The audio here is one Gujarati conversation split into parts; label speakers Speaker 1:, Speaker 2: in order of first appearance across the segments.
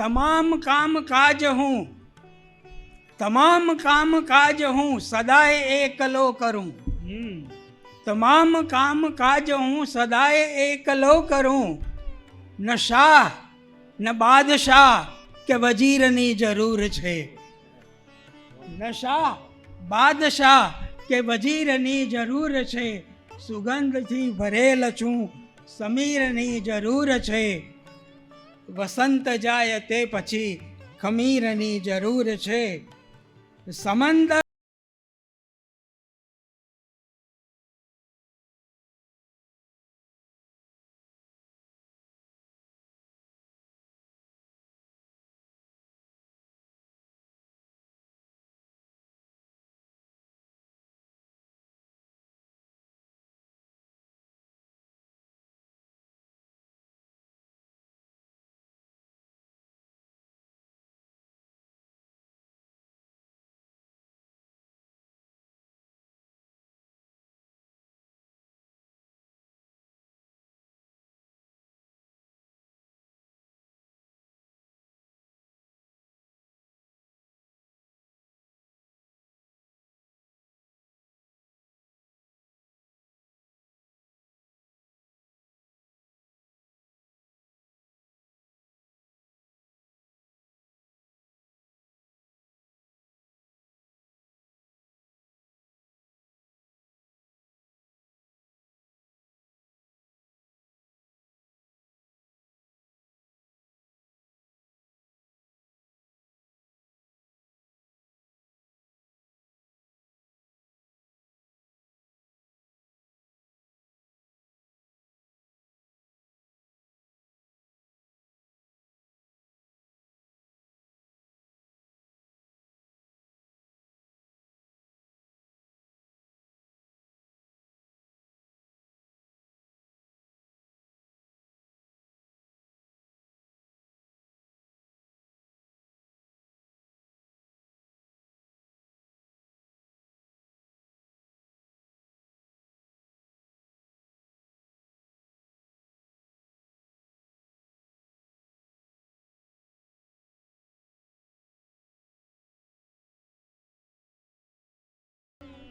Speaker 1: તમામ કામ કાજ હું તમામ કામ કાજ હું સદાય એકલો કરું
Speaker 2: હમ
Speaker 1: તમામ કામ કાજ હું સદાય એકલો કરું ન શાહ ન બાદશાહ કે વજીરની જરૂર છે ન શાહ બાદશાહ કે વજીરની જરૂર છે સુગંધથી ભરેલ છું સમીરની જરૂર છે વસંત જાય તે પછી ખમીરની જરૂર છે. સમંદર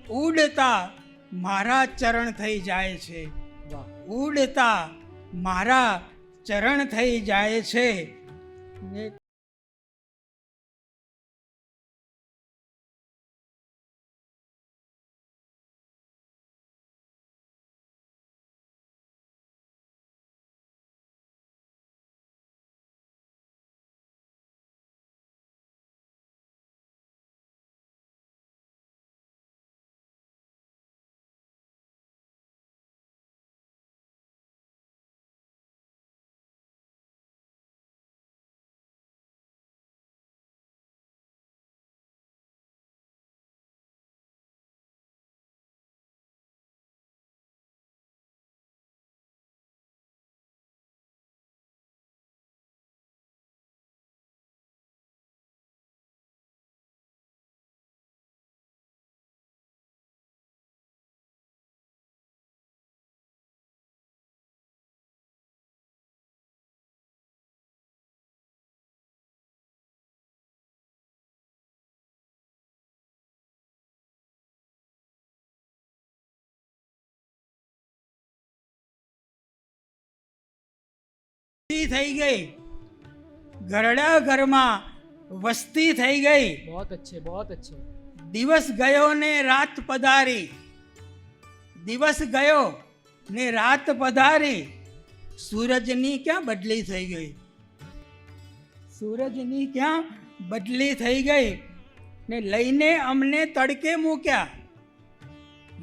Speaker 1: ઉડતા મારા ચરણ થઈ જાય છે. ઉડતા મારા ચરણ થઈ જાય છે. ને વસ્તી થઈ ગઈ. ગરડા ઘરમાં વસ્તી થઈ ગઈ.
Speaker 2: બહોત અચ્છે બહોત અચ્છે.
Speaker 1: દિવસ ગયો ને રાત પધારી. દિવસ ગયો ને રાત પધારી. સૂરજની ક્યાં બદલી થઈ ગઈ? સૂરજની ક્યાં બદલી થઈ ગઈ? ને લઈને અમને તડકે મૂક્યા.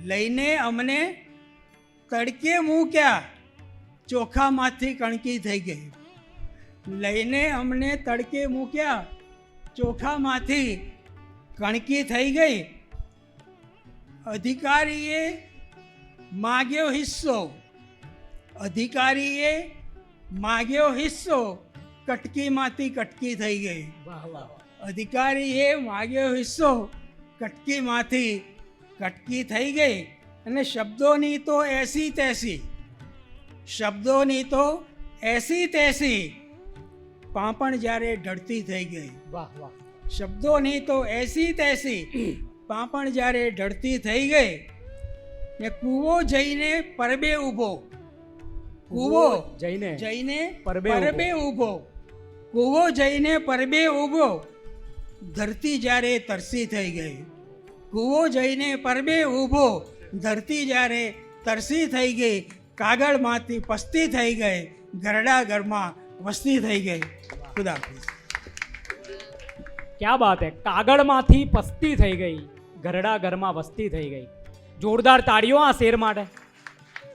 Speaker 1: લઈને અમને તડકે મૂક્યા. ચોખામાંથી કણકી થઈ ગઈ. લઈને અમને તડકે મૂક્યા. ચોખામાંથી કણકી થઈ ગઈ. અધિકારીએ માગ્યો હિસ્સો. અધિકારીએ માગ્યો હિસ્સો. કટકીમાંથી કટકી થઈ ગઈ.
Speaker 2: વાહ વાહ
Speaker 1: અધિકારીએ માગ્યો હિસ્સો. કટકીમાંથી કટકી થઈ ગઈ. અને શબ્દોની તો એસી તેસી. શબ્દોની તો એસી તેસી પાંપણ જ્યારે ઢળતી થઈ ગઈ
Speaker 2: વાહ વાહ
Speaker 1: શબ્દોની તો એસી તેસી પાંપણ જ્યારે ઢળતી થઈ ગઈ ને કૂવો જઈને પરબે ઊભો કૂવો
Speaker 2: જઈને
Speaker 1: જઈને
Speaker 2: પરબે
Speaker 1: પરબે ઊભો કૂવો જઈને પરબે ઊભો ધરતી જ્યારે તરસી થઈ ગઈ કૂવો જઈને પરબે ઊભો ધરતી જ્યારે તરસી થઈ ગઈ કાગળમાંથી પસ્તી થઈ ગઈ ગરડા ઘરમાં વસ્તી થઈ ગઈ. ખુદા.
Speaker 2: ક્યાં બાત હે? કાગળમાંથી પસ્તી થઈ ગઈ ઘરડા ઘરમાં વસ્તી થઈ ગઈ. જોરદાર તાળીઓ આ શેર માટે.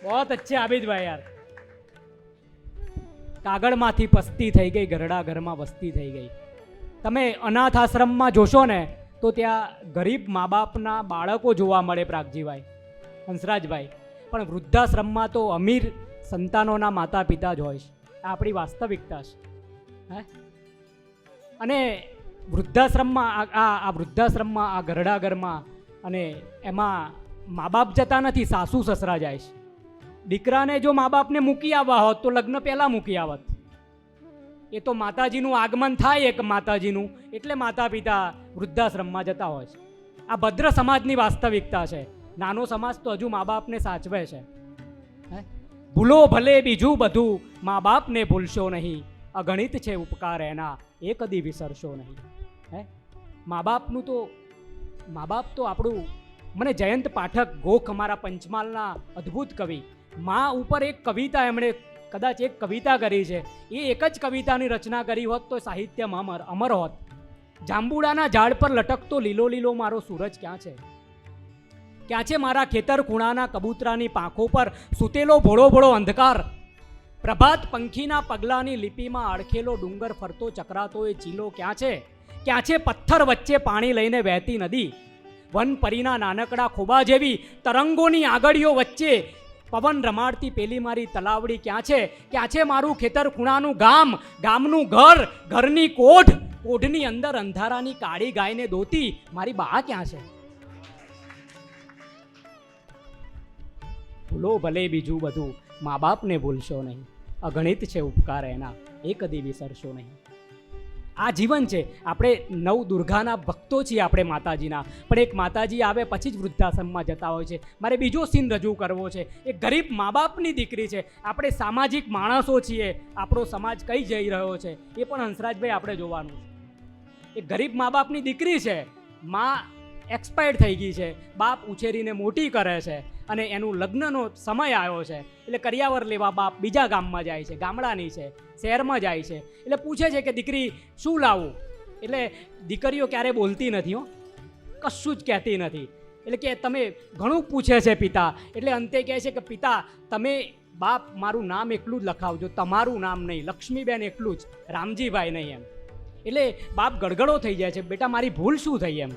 Speaker 2: બહોત અચ્છે આબિદભાઈ યાર. કાગળમાંથી પસ્તી થઈ ગઈ ઘરડા ઘરમાં વસ્તી થઈ ગઈ. તમે અનાથ આશ્રમમાં જોશો ને, તો ત્યાં ગરીબ મા બાપના બાળકો જોવા મળે પ્રાગજીભાઈ, હંસરાજભાઈ. પણ વૃદ્ધાશ્રમમાં તો અમીર સંતાનોના માતા પિતા જ હોય છે. આ આપણી વાસ્તવિકતા છે. હે? અને વૃદ્ધાશ્રમમાં આ આ વૃદ્ધાશ્રમમાં, આ ગરડા ઘરમાં અને એમાં મા બાપ જતા નથી, સાસુ સસરા જાય છે. દીકરાને જો મા બાપને મૂકી આવવા હોત તો લગ્ન પહેલાં મૂકી આવત. એ તો માતાજીનું આગમન થાય એક માતાજીનું, એટલે માતા પિતા વૃદ્ધાશ્રમમાં જતા હોય છે. આ ભદ્ર સમાજની વાસ્તવિકતા છે. નાનો સમાજ તો હજુ મા બાપને સાચવે છે. ભૂલો ભલે બીજું બધું મા બાપને ભૂલશો નહીં. અગણિત છે ઉપકાર એના એ કદી વિસરશો નહીં. હે? મા બાપનું તો, મા બાપ તો આપણું, મને જયંત પાઠક ગોખ અમારા પંચમહાલના અદ્ભુત કવિ. મા ઉપર એક કવિતા એમણે કદાચ એક કવિતા કરી છે. એ એક જ કવિતાની રચના કરી હોત તો સાહિત્યમાં અમર અમર હોત. જાંબુડાના ઝાડ પર લટકતો લીલો લીલો મારો સૂરજ ક્યાં છે? ક્યાં છે મારા ખેતર ખૂણાના કબૂતરાની પાંખો પર સૂતેલો ભોળો ભોળો અંધકાર. પ્રભાત પંખીના પગલાની લિપિમાં અડખેલો ડુંગર ફરતો, ચકરાતો એ ચીલો ક્યાં છે? ક્યાં છે? પથ્થર વચ્ચે પાણી લઈને વહેતી નદી. વન પરીના નાનકડા ખોબા જેવી તરંગોની આગળીઓ વચ્ચે પવન રમાડતી પેલી મારી તલાવડી ક્યાં છે? ક્યાં છે મારું ખેતર ખૂણાનું ગામ? ગામનું ઘર? ઘરની કોઢ? કોઢની અંદર અંધારાની કાળી ગાયને દોતી મારી બા ક્યાં છે? ભૂલો ભલે બીજું બધું, મા બાપને ભૂલશો નહીં. અગણિત છે ઉપકાર એના એ કદી વિસરશો નહીં. આ જીવન છે, આપણે નવ દુર્ગાના ભક્તો છીએ આપણે માતાજીના. પણ એક માતાજી આવે પછી જ વૃદ્ધાશ્રમમાં જતા હોય છે. મારે બીજો સીન રજૂ કરવો છે. એક ગરીબ મા બાપની દીકરી છે. આપણે સામાજિક માણસો છીએ. આપણો સમાજ કઈ જઈ રહ્યો છે? એ પણ હંસરાજભાઈ આપણે જોવાનું છે. એક ગરીબ મા બાપની દીકરી છે. મા એક્સપાયર્ડ થઈ ગઈ છે. બાપ ઉછેરીને મોટી કરે છે. અને એનું લગ્નનો સમય આવ્યો છે. એટલે કરિયાવર લેવા બાપ બીજા ગામમાં જાય છે, ગામડાની છે, શહેરમાં જાય છે. એટલે પૂછે છે કે દીકરી, શું લાવું? એટલે દીકરીઓ ક્યારે બોલતી નથી હો. કશું જ કહેતી નથી. એટલે કે તમે ઘણું પૂછે છે પિતા. એટલે અંતે કહે છે કે પિતા, તમે બાપ મારું નામ એકલું જ લખાવજો, તમારું નામ નહીં, લક્ષ્મીબેન એકલું જ, રામજીભાઈ નહીં એમ. એટલે બાપ ગડગડો થઈ જાય છે, બેટા મારી ભૂલ શું થઈ એમ?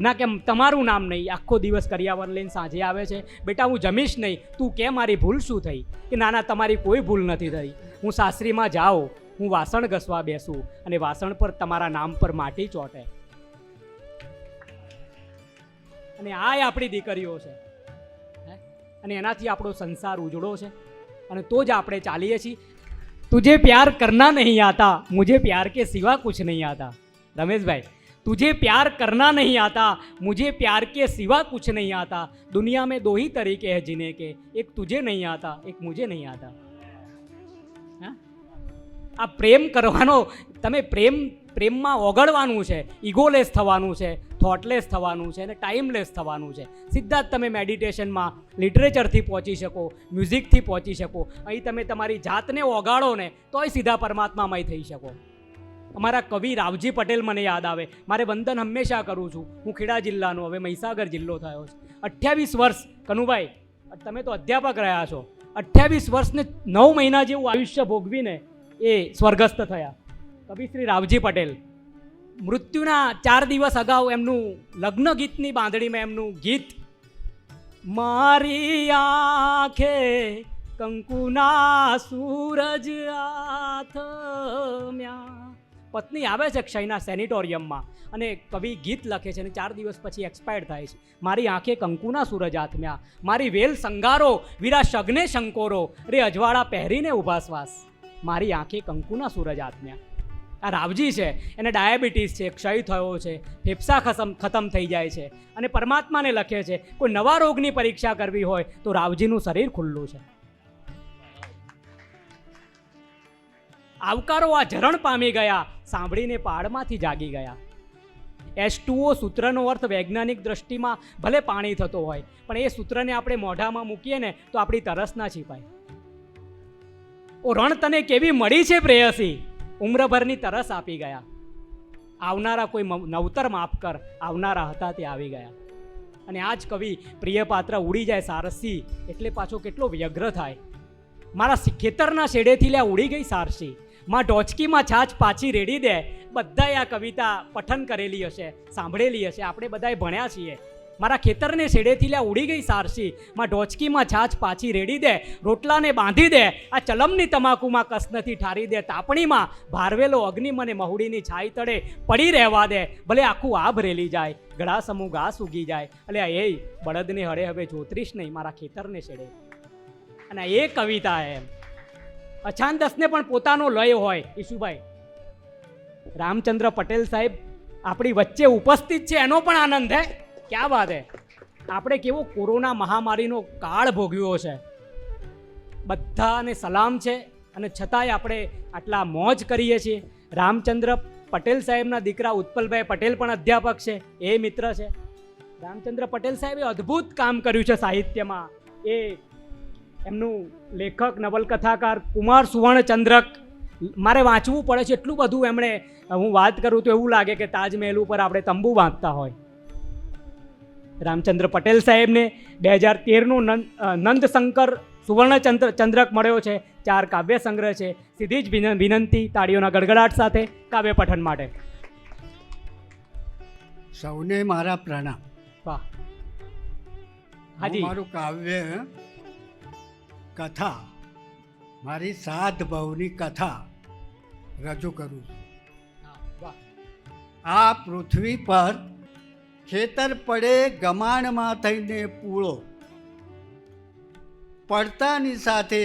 Speaker 2: ના કેમ તમારું નામ નહીં આખો દિવસ કરિયાવર લઈને સાંજે આવે છે બેટા હું જમીશ નહીં તું કે મારી ભૂલ શું થઈ કે ના ના તમારી કોઈ ભૂલ નથી થઈ હું સાસરીમાં જાઉં હું વાસણ ઘસવા બેસું અને વાસણ પર તમારા નામ પર માટી ચોંટે અને આ આપણી દીકરીઓ છે હે? અને એનાથી આપણો સંસાર ઉજળો છે અને તો જ આપણે ચાલીએ છીએ तुझे प्यार करना नहीं आता मुझे प्यार के सिवा कुछ नहीं आता रमेश भाई तुझे प्यार करना नहीं आता मुझे प्यार के सिवा कुछ नहीं आता दुनिया में दो ही तरीके हैं जीने के एक तुझे नहीं आता एक मुझे नहीं आता હા? આ પ્રેમ કરવાનો તમે પ્રેમ પ્રેમમાં ઓગળવાનું છે ઇગોલેસ થવાનું છે થોટલેસ થવાનું છે અને ટાઈમલેસ થવાનું છે સીધા જ તમે મેડિટેશનમાં લિટરેચરથી પહોંચી શકો મ્યુઝિકથી પહોંચી શકો અહીં તમે તમારી જાતને ઓગાળો ને તોય સીધા પરમાત્મામય થઈ શકો અમારા કવિ રાવજી પટેલ મને યાદ આવે. મારે વંદન હંમેશા કરું છું. હું ખેડા જિલ્લાનો, હવે મહીસાગર જિલ્લો થયો છે. અઠ્યાવીસ વર્ષ, કનુભાઈ, તમે તો અધ્યાપક રહ્યા છો. અઠ્યાવીસ વર્ષને નવ મહિના જેવું આયુષ્ય ભોગવીને એ સ્વર્ગસ્થ થયા. કવિ શ્રી રાવજી પટેલ, મૃત્યુના ચાર દિવસ અગાઉ એમનું લગ્ન ગીતની બાંધણીમાં એમનું ગીત, મારી આંખે કંકુના સૂરજ આથમ્યા. પત્ની આવે છે ક્ષયના સેનિટોરિયમમાં અને કવિ ગીત લખે છે અને ચાર દિવસ પછી એક્સપાયર્ડ થાય છે. મારી આંખે કંકુના સૂરજ આથમ્યા મારી વેલ સંગારો વીરા શગને શંકોરો. રે અજવાળા પહેરીને ઊભા શ્વાસ. મારી આંખે કંકુના સૂરજ આથમ્યા આ રાવજી છે. એને ડાયાબિટીસ છે, ક્ષય થયો છે, ફેફસા ખસમ, ખતમ થઈ જાય છે. અને પરમાત્માને લખે છે, કોઈ નવા રોગની પરીક્ષા કરવી હોય તો રાવજીનું શરીર ખુલ્લું છે. આવકારો આ ઝરણ પામી ગયા, સાંભળીને પાડમાંથી જાગી ગયા. એસ ટુઓ સૂત્રનો અર્થ વૈજ્ઞાનિક દ્રષ્ટિમાં ભલે પાણી થતો હોય, પણ એ સૂત્રને આપણે મોઢામાં મૂકીએ ને તો આપણી તરસ ના છીપાય. ઓ રણ, તને કેવી મળી છે પ્રેયસી? ઉમ્રભરની તરસ આપી ગયા. આવનારા કોઈ નવતર માફ કર, આવનારા હતા તે આવી ગયા. અને આ જ કવિ, પ્રિય પાત્ર, ઉડી જાય સારસી, એટલે પાછો કેટલો વ્યગ્ર થાય. મારા ખેતરના શેડેથી લે ઉડી ગઈ સારસી. માં ટોચકીમાં છાછ પાછી રેડી દે. બધાએ આ કવિતા પઠન કરેલી હશે, સાંભળેલી હશે. આપણે બધાએ ભણ્યા છીએ. મારા ખેતરને શેડેથી લ્યા ઉડી ગઈ સારસી. માં ઢોચકીમાં છાછ પાછી રેડી દે, રોટલાને બાંધી દે, આ ચલમની તમાકુમાં કસ નથી ઠારી દે, તાપણીમાં ભારવેલો અગ્નિ મને મહુડીની છાઈ તળે, પડી રહેવા દે. ભલે આખું આભ રેલી જાય ગળા સમૂહ ઘાસ ઉગી જાય. એટલે એ બળદને હળે હવે જોતરીશ નહીં, મારા ખેતરને શેડે. અને એ કવિતા એમ. અછાંદસને પણ પોતાનો લય હોય, ઈશુભાઈ. રામચંદ્ર પટેલ સાહેબ આપણી વચ્ચે ઉપસ્થિત છે, એનો પણ આનંદ હે. ક્યાં વાત હે? આપણે કેવો કોરોના મહામારીનો કાળ ભોગવ્યો છે. બધાને સલામ છે અને છતાંય આપણે આટલા મોજ કરીએ છીએ. રામચંદ્ર પટેલ સાહેબના દીકરા ઉત્પલભાઈ પટેલ પણ અધ્યાપક છે, એ મિત્ર છે. રામચંદ્ર પટેલ સાહેબે અદ્ભુત કામ કર્યું છે સાહિત્યમાં. એ એમનું લેખક નવલકથાકાર કુમાર સુવર્ણચંદ્રક. મારે વાંચવું પડે છે એટલું બધું એમણે હું વાત કરું તો એવું લાગે કે તાજમહેલ ઉપર આપણે તંબુ બાંધતા હોય. રામચંદ્ર પટેલ સાહેબને બે હજાર તેરનું નંદ નંદશંકર સુવર્ણચંદ્ર ચંદ્રક મળ્યો છે. ચાર કાવ્ય સંગ્રહ છે. સીધી જ વિનંતી તાળીઓના ગડગડાટ સાથે કાવ્ય પઠન માટે.
Speaker 3: સૌને મારા પ્રણામ.
Speaker 2: વાહ. હાજી.
Speaker 3: મારું કાવ્ય કથા. મારી સાત ભાવની કથા રજૂ કરું છું. આ પૃથ્વી પર ખેતર પડે ગમાણમાં થઈને પૂળો. પડતાની સાથે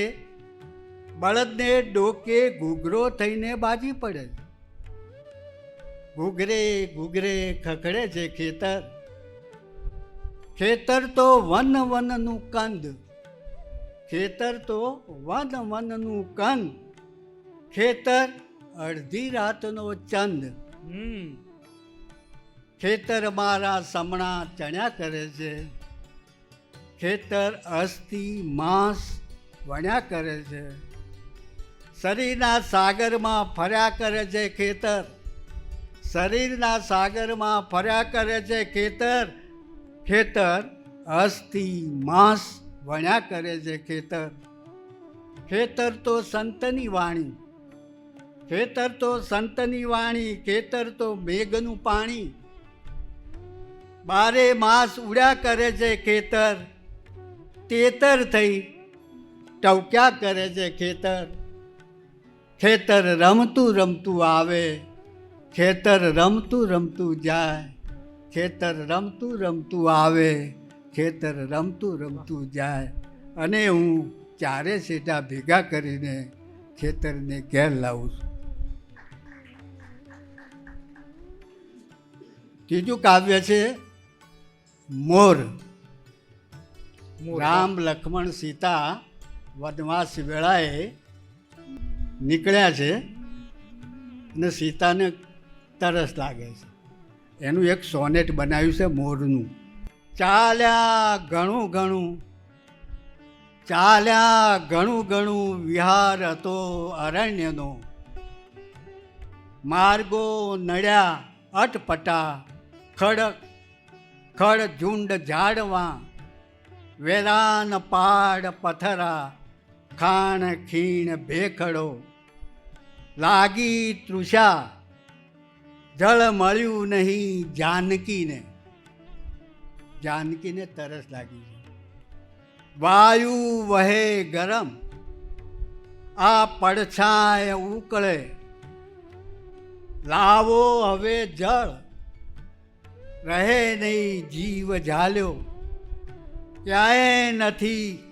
Speaker 3: બળદને ડોકે ઘૂઘરો થઈને બાજી પડે ઘૂઘરે ઘૂઘરે ખખડે છે ખેતર. ખેતર તો વન વનનું કંદ. ખેતર તો વન વનનું કંદ ખેતર અડધી રાતનો ચંદ.
Speaker 2: હમ.
Speaker 3: ખેતર મારા સમણા ચણ્યા કરે છે. ખેતર અસ્થિ માંસ વણ્યા કરે છે. શરીરના સાગરમાં ફર્યા કરે છે ખેતર. શરીરના સાગરમાં ફર્યા કરે છે ખેતર. ખેતર અસ્થિ માંસ વણ્યા કરે છે ખેતર. ખેતર તો સંતની વાણી. ખેતર તો સંતની વાણી, ખેતર તો મેઘનું પાણી. બારે માસ ઉડ્યા કરે છે ખેતર. તેતર થઈ ટવક્યા કરે છે ખેતર. ખેતર રમતું રમતું આવે. ખેતર રમતું રમતું જાય. ખેતર રમતું રમતું આવે. ખેતર રમતું રમતું જાય અને હું ચારે સેટા ભેગા કરીને ખેતરને ઘેર લાવું છું. ત્રીજું કાવ્ય છે મોર. રામ લક્ષ્મણ સીતા વનવાસ વેળાએ નીકળ્યા છે અને સીતાને તરસ લાગે છે. એનું એક સોનેટ બનાવ્યું છે મોરનું. ચાલ્યા ઘણું ઘણું ચાલ્યા ઘણું ઘણું વિહાર હતો અરણ્યનો. માર્ગો નડ્યા અટપટા, ખડ ખડ ઝુંડ ઝાડવા, વેરાન પાડ પથરા, ખાણ ખીણ ભેખડો. લાગી તૃષા, જળ મળ્યું નહીં જાનકીને. જાનકીને તરસ લાગી છે. વાયુ વહે ગરમ, આ પડછાય ઉકળે. લાવો હવે જળ, રહે નહીં જીવ ઝાલ્યો. ક્યાંય નથી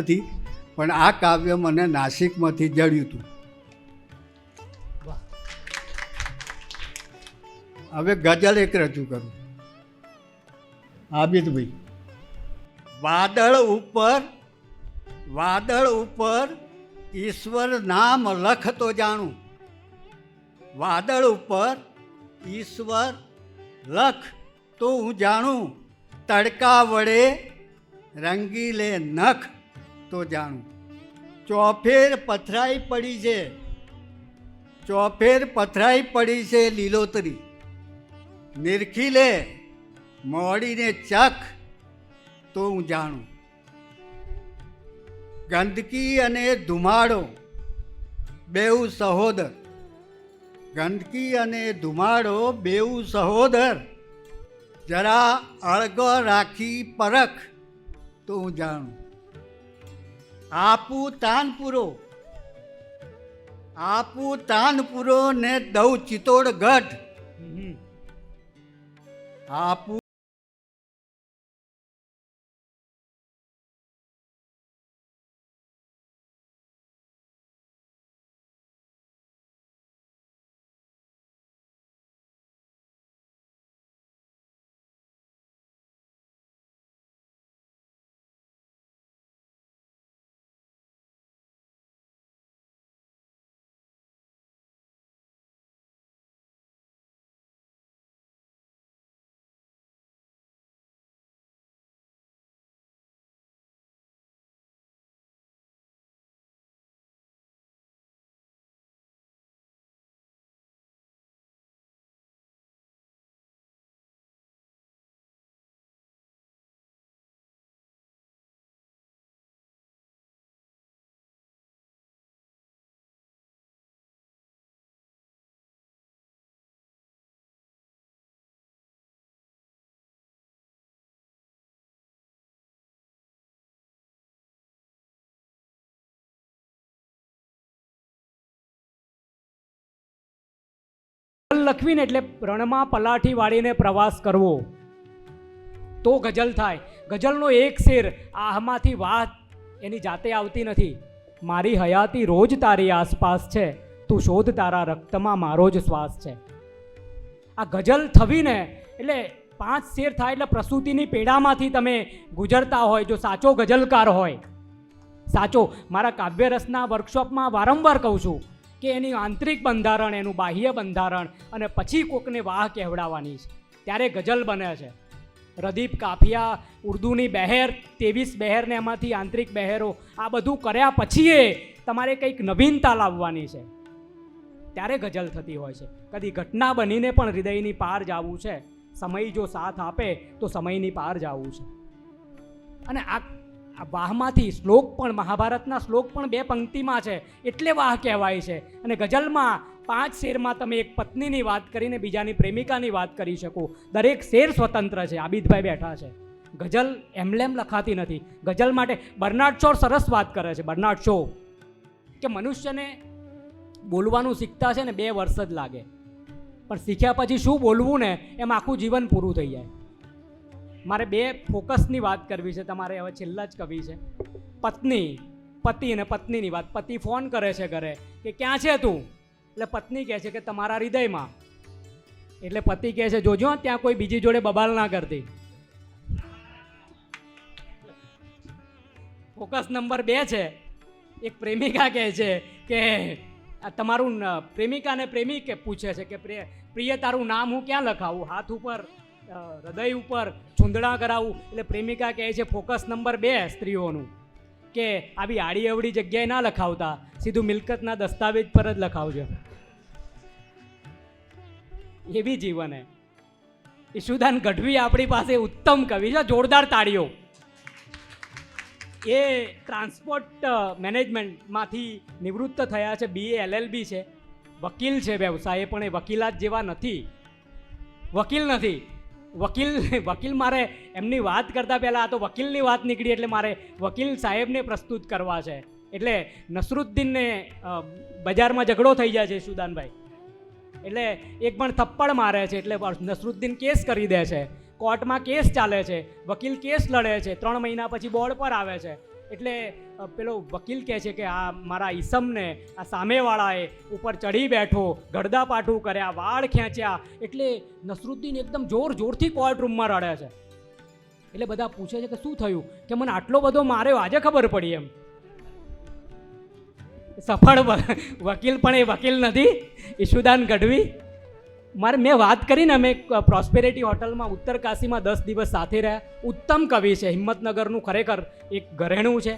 Speaker 3: નથી પણ આ કાવ્ય મને નાસિકમાંથી જડ્યું હતું. હવે ગઝલ એક રજૂ કરું. આબિદભાઈ વાદળ ઉપર વાદળ ઉપર ઈશ્વર નામ લખતો જાણું. વાદળ ઉપર ઈશ્વર લખ તો હું જાણું. તડકા વડે રંગીલે નખ તો જાણું. ચોફેર પથરાઈ પડી છે. ચોફેર પથરાઈ પડી છે લીલોતરી. નિરખી લે, મોડીને ચખ તો હું જાણું. ગંદકી અને ધુમાડો, બેઉ સહોદર. ગંદકી અને ધુમાડો, બેઉ સહોદર. જરા અળગો રાખી પરખ, તો હું જાણું. આપું તાનપુરો આપું તાનપુરો ને દઉં ચિત્તોડગઢ. આપું
Speaker 2: લખવીને એટલે રણમાં પલાઠી વાળીને પ્રવાસ કરવો. તો ગઝલ થાય. ગઝલનો એક શેર, આહમાંથી વાત એની જાતે આવતી નથી. મારી હયાતી રોજ તારી આસપાસ છે. તું શોધ તારા રક્તમાં મારો જ શ્વાસ છે. આ ગઝલ થવીને એટલે પાંચ શેર થાય એટલે પ્રસૂતિની પેડામાંથી તમે ગુજરતા હોય, જો સાચો ગઝલકાર હોય. સાચો, મારા કાવ્યરસના વર્કશોપમાં વારંવાર કહું છું કે એની આંતરિક બંધારણ, એનું બાહ્ય બંધારણ અને પછી કોકને વાહ કહેવડાવવાની છે. ત્યારે ગઝલ બને છે. રદીપ કાફિયા, ઉર્દુની બહેર ત્રેવીસ બહેરને એમાંથી આંતરિક બહેરો, આ બધું કર્યા પછી એ તમારે કંઈક નવીનતા લાવવાની છે. ત્યારે ગઝલ થતી હોય છે. કદી ઘટના બનીને પણ હૃદયની પાર જવું છે. સમય જો સાથ આપે તો સમયની પાર જવું છે. અને આ આ વાહમાંથી શ્લોક પણ, મહાભારતના શ્લોક પણ બે પંક્તિમાં છે, એટલે વાહ કહેવાય છે. અને ગઝલમાં પાંચ શેરમાં તમે એક પત્નીની વાત કરીને બીજાની પ્રેમિકાની વાત કરી શકો. દરેક શેર સ્વતંત્ર છે, આબિદભાઈ બેઠા છે. ગઝલ એમલેમ લખાતી નથી. ગઝલ માટે બર્નાડ શો સરસ વાત કરે છે બર્નાડ શો. કે મનુષ્યને બોલવાનું શીખતા છે ને બે વર્ષ જ લાગે. પણ શીખ્યા પછી શું બોલવું ને, એમ આખું જીવન પૂરું થઈ જાય. મારે બે ફોકસની વાત કરવી છે, તમારે હવે છેલ્લા જ કવિ છે. પત્ની, પતિ અને પત્નીની વાત. પતિ ફોન કરે છે ઘરે કે ક્યાં છે તું? એટલે પત્ની કહે છે કે તમારા હૃદયમાં. એટલે પતિ કહે છે, જોજો, ત્યાં કોઈ બીજી જોડે બબાલ ના કરતી. ફોકસ નંબર બે છે. એક પ્રેમિકા કહે છે કે તમારું ન- પ્રેમિકાને પ્રેમિકે પૂછે છે કે પ્રિય તારું નામ હું ક્યાં લખાવું? હાથ ઉપર. હૃદય ઉપર ચૂંદડા કરાવું. એટલે પ્રેમિકા કહે છે, ફોકસ નંબર બે સ્ત્રીઓનું. કે આવી આડી અવડી જગ્યાએ ના લખાવતા. સીધું મિલકતના દસ્તાવેજ પર જ લખાવજો. એવી જીવન હે. ઈશુદાન ગઢવી આપણી પાસે ઉત્તમ કવિ છે. જોરદાર તાળીઓ. એ ટ્રાન્સપોર્ટ મેનેજમેન્ટમાંથી નિવૃત્ત થયા છે. બીએ એલએલબી છે. વકીલ છે વ્યવસાય, પણ એ વકીલાત જેવા નથી. વકીલ નથી. વકીલ વકીલ મારે એમની વાત કરતાં પહેલાં આ તો વકીલની વાત નીકળી એટલે મારે વકીલ સાહેબને પ્રસ્તુત કરવા છે. એટલે નસરુદ્દીનને બજારમાં ઝઘડો થઈ જાય છે સુદાનભાઈ. એટલે એક પણ થપ્પડ મારે છે એટલે નસરુદ્દીન કેસ કરી દે છે. કોર્ટમાં કેસ ચાલે છે. વકીલ કેસ લડે છે. ત્રણ મહિના પછી બોર્ડ પર આવે છે. એટલે પેલો વકીલ કહે છે કે આ મારા ઈસમને, આ સામેવાળાએ ઉપર ચડી બેઠો ગડદાપાટું કર્યા વાળ ખેંચ્યા એટલે નસરુદ્દીન એકદમ જોર જોરથી કોર્ટ રૂમમાં રડે છે. એટલે બધા પૂછે છે કે શું થયું? કે મને આટલો બધો માર્યો, આજે ખબર પડી એમ. સફળ વકીલ પણ એ વકીલ નથી, ઈશુદાન ગઢવી. મારે મેં વાત કરીને અમે પ્રોસ્પેરિટી હોટલમાં ઉત્તર કાશીમાં દસ દિવસ સાથે રહ્યા. ઉત્તમ કવિ છે. હિંમતનગરનું ખરેખર એક ઘરેણું છે.